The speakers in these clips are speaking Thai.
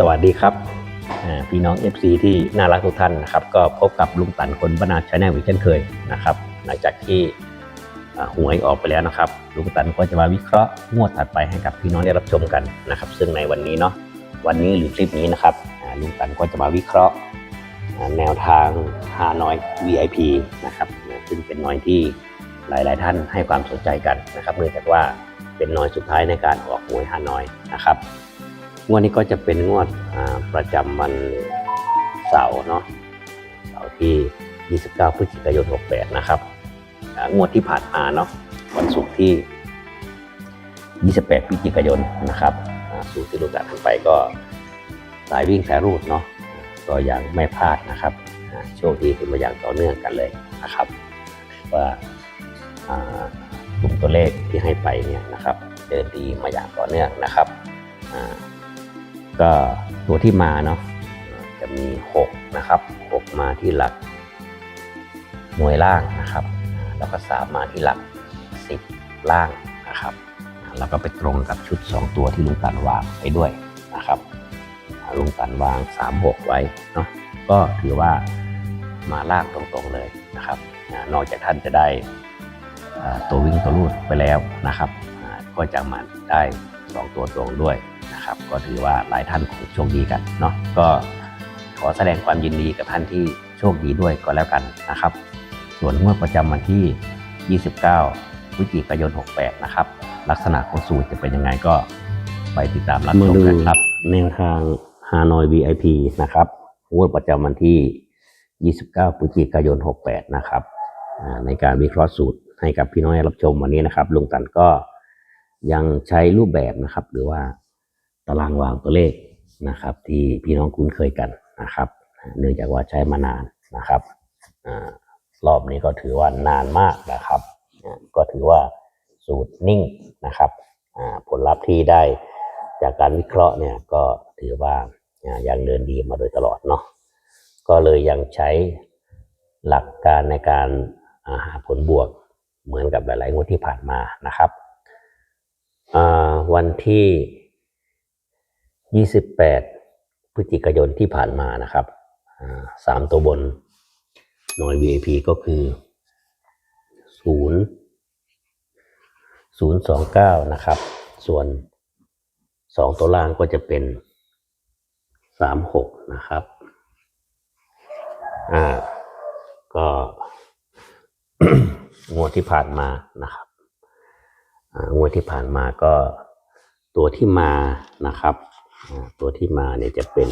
สวัสดีครับพี่น้อง FC ที่น่ารักทุกท่านนะครับ ก็พบกับลุงตันคนบรรณาชาแนลอีกเช่นเคยนะครับ หลังจากที่หวยออกไปแล้วนะครับ ลุงตันก็จะมาวิเคราะห์งวดถัดไปให้กับพี่น้องได้รับชมกันนะครับ ซึ่งในวันนี้เนาะวันนี้หรือคลิปนี้นะครับลุงตันก็จะมาวิเคราะห์แนวทางฮานอย VIP นะครับซึ่งเป็นน้อยที่หลาย ๆ ท่านให้ความสนใจกันนะครับเนื่องจากว่าเป็นน้อยสุดท้ายในการออกหวยฮานอยนะครับ งวดนี้ก็จะเป็นงวดประจำวันเสาร์เนาะเสาร์ที่ 29 พฤศจิกายน 68 นะครับงวดที่ผ่านมาเนาะวันศุกร์ที่ 28 พฤศจิกายนนะครับสูตรที่รู้จักกันไปก็สายวิ่งสายรูดเนาะก็ยังไม่พลาดนะครับโชคดีขึ้นมาอย่างต่อเนื่องกันเลยนะครับ ว่ากลุ่มตัวเลขที่ให้ไปเนี่ยนะครับ เดินดีมาอย่างต่อเนื่องนะครับ ก็ตัวที่มาเนาะจะมี 6 นะครับ 6 มาที่หลักหน่วยล่างนะครับ แล้วก็ 3 มาที่หลัก 10 ล่างนะครับ แล้วก็ไปตรงกับชุด 2 ตัวที่ลุงตันวางไปด้วยนะครับลุงตันวาง 3 6 ไว้เนาะก็ถือว่ามาล่างตรงๆเลยนะครับนอกจากท่านจะได้ตัววิ่งตัวรูดไปแล้วนะครับ ก็จะมาได้ 2 ตัวตรงด้วย นะครับ ก็ถือว่าหลายท่านคงโชคดีกันเนาะก็ขอแสดงความยินดีกับท่านที่โชคดีด้วยก็แล้วกันนะครับ ส่วนงวดประจำวันที่ 29พฤศจิกายน 68 นะครับ ลักษณะของสูตรจะเป็นยังไงก็ไปติดตามรับชมกันครับแนวทางฮานอย VIP นะครับงวดประจำวันที่ 29พฤศจิกายน 68 นะครับในการวิเคราะห์สูตรให้กับพี่น้องรับชมวันนี้นะครับลุงตันก็ยังใช้รูปแบบนะครับ หรือว่า ตารางวางตัวเลขนะครับ ที่พี่น้องคุ้นเคยกันนะครับ เนื่องจากว่าใช้มานานนะครับอรอบนี้ก็ถือว่านานมากนะครับ ก็ถือว่าสูตรนิ่งนะครับผลลัพธ์ที่ได้จากการวิเคราะห์เนี่ยก็ถือว่ายังเดินดีมาโดยตลอดเนาะก็เลยยังใช้หลักการในการหาผลบวกเหมือนกับหลาย ๆ งวดที่ผ่านมานะครับวันที่ 28 พฤศจิกายนที่ผ่านมานะครับสามตัวบนหน่วย VIP ก็คือ0 029 นะครับ ส่วน 2 ตัวล่างก็จะเป็น 36 นะครับ อ่า ก็งวดที่ผ่านมานะครับ งวดที่ผ่านมาก็ตัวที่มานะครับ ตัวที่มาเนี่ยจะเป็น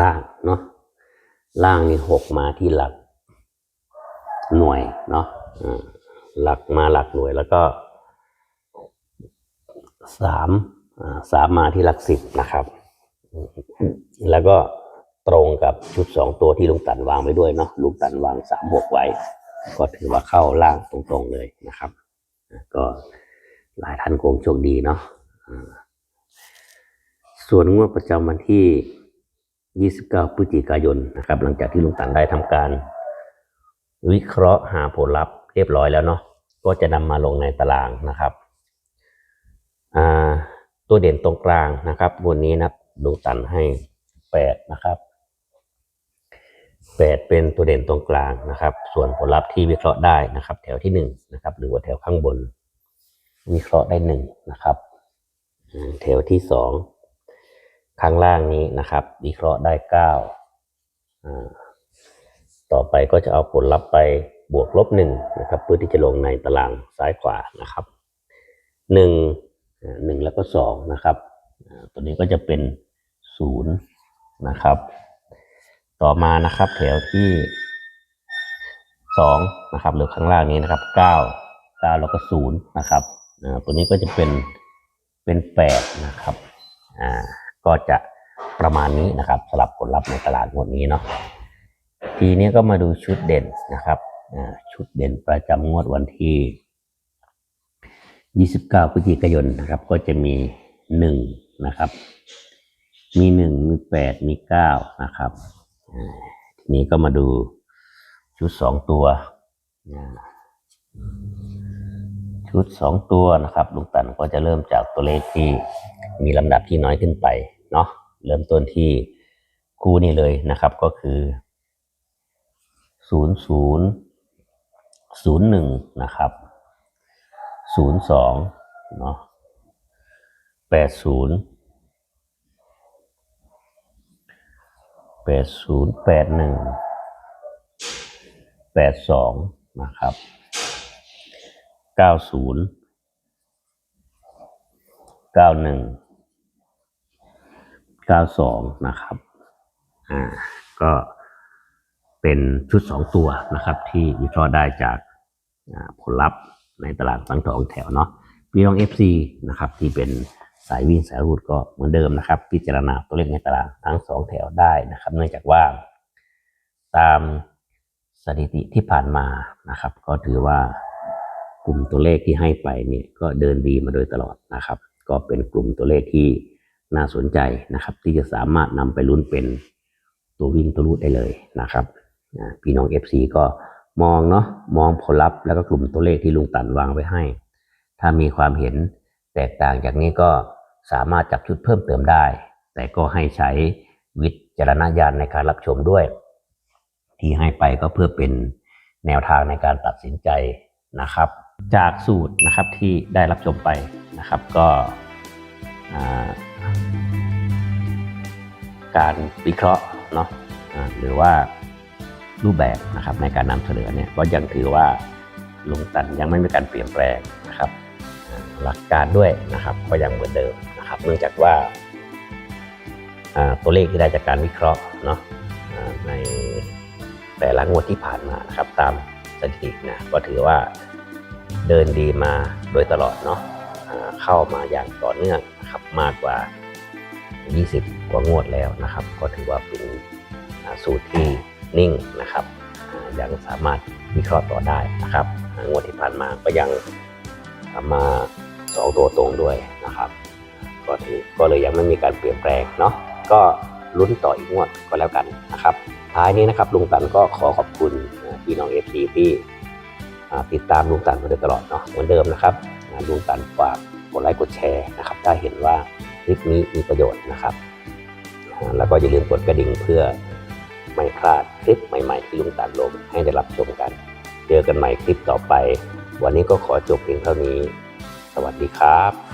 ล่างเนาะล่างนี่หกมาที่หลักหน่วยเนาะหลักมาหลักหน่วยแล้วก็สามสามมาที่หลักสิบนะครับ แล้วก็ตรงกับชุดสองตัวที่ลุงตันวางไว้ด้วยเนาะลุงตันวางสามหกไว้ ก็ถือว่าเข้าล่างตรงๆเลยนะครับ ก็ หลายท่านคงโชคดีเนาะส่วนงวดประจำวันที่ 29 พฤศจิกายนนะครับ หลังจากที่ลุงตันได้ทำการ วิเคราะห์หาผลลัพธ์เรียบร้อยแล้วเนาะก็จะนำมาลงในตารางนะครับตัวเด่นตรงกลางนะครับวันนี้นะลุงตันให้แปดนะครับแปดเป็นตัวเด่นตรงกลางนะครับ ส่วนผลลัพธ์ที่วิเคราะห์ได้นะครับ แถวที่หนึ่งนะครับ หรือว่าแถวข้างบน วิเคราะห์ได้หนึ่งนะครับแถวที่สองข้างล่างนี้นะครับ วิเคราะห์ได้เก้าต่อไปก็จะเอาผลลัพธ์ไปบวกลบหนึ่งนะครับเพื่อที่จะลงในตารางซ้ายขวานะครับหนึ่งหนึ่งแล้วก็สองนะครับตัวนี้ก็จะเป็นศูนย์นะครับ ต่อมานะครับแถวที่สองนะครับหรือข้างล่างนี้นะครับเก้าเก้าแล้วก็ศูนย์นะครับ อ่าตัวนี้ก็จะเป็นเป็นแปดนะครับอ่าก็จะประมาณนี้นะครับสำหรับผลลัพธ์ในตลาดงวดนี้เนาะทีนี้ก็มาดูชุดเด่นนะครับอ่าชุดเด่นประจำงวดวันที่ 29พฤศจิกายนนะครับ ก็จะมีหนึ่งนะครับมีหนึ่งมีแปดมีเก้านะครับทีนี้ก็มาดูชุดสองตัว ชุดสองตัวนะครับลุงตันก็จะเริ่มจากตัวเลขที่มีลำดับที่น้อยขึ้นไปเนาะเริ่มต้นที่คู่นี้เลยนะครับก็คือศูนย์ศูนย์ศูนย์หนึ่งนะครับศูนย์สองเนาะแปดศูนย์แปดศูนย์แปดหนึ่งแปดสองนะครับ เก้าศูนย์เก้าหนึ่งเก้าสองนะครับ อ่า ก็เป็นชุดสองตัวนะครับ ที่วิเคราะห์ได้จากผลลัพธ์ในตลาดฟังทองแถวเนาะพี่น้อง FC นะครับ ที่เป็นสายวิ่งสายรูดก็เหมือนเดิมนะครับ พิจารณาตัวเลขในตลาดทั้งสองแถวได้นะครับ เนื่องจากว่าตามสถิติที่ผ่านมานะครับ ก็ถือว่า ลุ่มตัวเลขที่ให้ไปเนี่ยก็เดินดีมาโดยตลอดนะครับ ก็เป็นกลุ่มตัวเลขที่น่าสนใจนะครับ ที่จะสามารถนำไปลุ้นเป็นตัววิ่งตัวรูดได้เลยนะครับพี่น้อง FC ก็มองเนาะมองผลลัพธ์แล้วก็กลุ่มตัวเลขที่ลุงตันวางไว้ให้ ถ้ามีความเห็นแตกต่างจากนี้ก็สามารถจับชุดเพิ่มเติมได้ แต่ก็ให้ใช้วิจารณญาณในการรับชมด้วย ที่ให้ไปก็เพื่อเป็นแนวทางในการตัดสินใจนะครับ จากสูตรนะครับที่ได้รับชมไปนะครับก็การวิเคราะห์เนาะหรือว่ารูปแบบนะครับในการนำเสนอเนี่ยก็ยังถือว่าลงตันยังไม่มีการเปลี่ยนแปลงนะครับหลักการด้วยนะครับก็ยังเหมือนเดิมนะครับ เนื่องจากว่าตัวเลขที่ได้จากการวิเคราะห์เนาะในแต่ละงวดที่ผ่านมานะครับตามสถิตินะก็ถือว่า เดินดีมาโดยตลอดเนาะเข้ามาอย่างต่อเนื่องนะครับมากกว่า 20 กว่างวดแล้วนะครับ ก็ถือว่าเป็นสูตรที่นิ่งนะครับยังสามารถวิเคราะห์ต่อได้นะครับงวดที่ผ่านมาก็ยังมาสองตัวตรงด้วยนะครับก็ถือก็เลยยังไม่มีการเปลี่ยนแปลงเนาะก็ลุ้นต่ออีกงวดก็แล้วกันนะครับท้ายนี้นะครับลุงตันก็ขอขอบคุณพี่น้องเอฟซีที่ ติดตามลุงตันมาโดยตลอดเนาะเหมือนเดิมนะครับลุงตันฝากกดไลค์กดแชร์นะครับถ้าเห็นว่าคลิปนี้มีประโยชน์นะครับ แล้วก็อย่าลืมกดกระดิ่งเพื่อไม่พลาดคลิปใหม่ๆที่ลุงตันลงให้ได้รับชมกัน เจอกันใหม่คลิปต่อไป วันนี้ก็ขอจบเพียงเท่านี้ สวัสดีครับ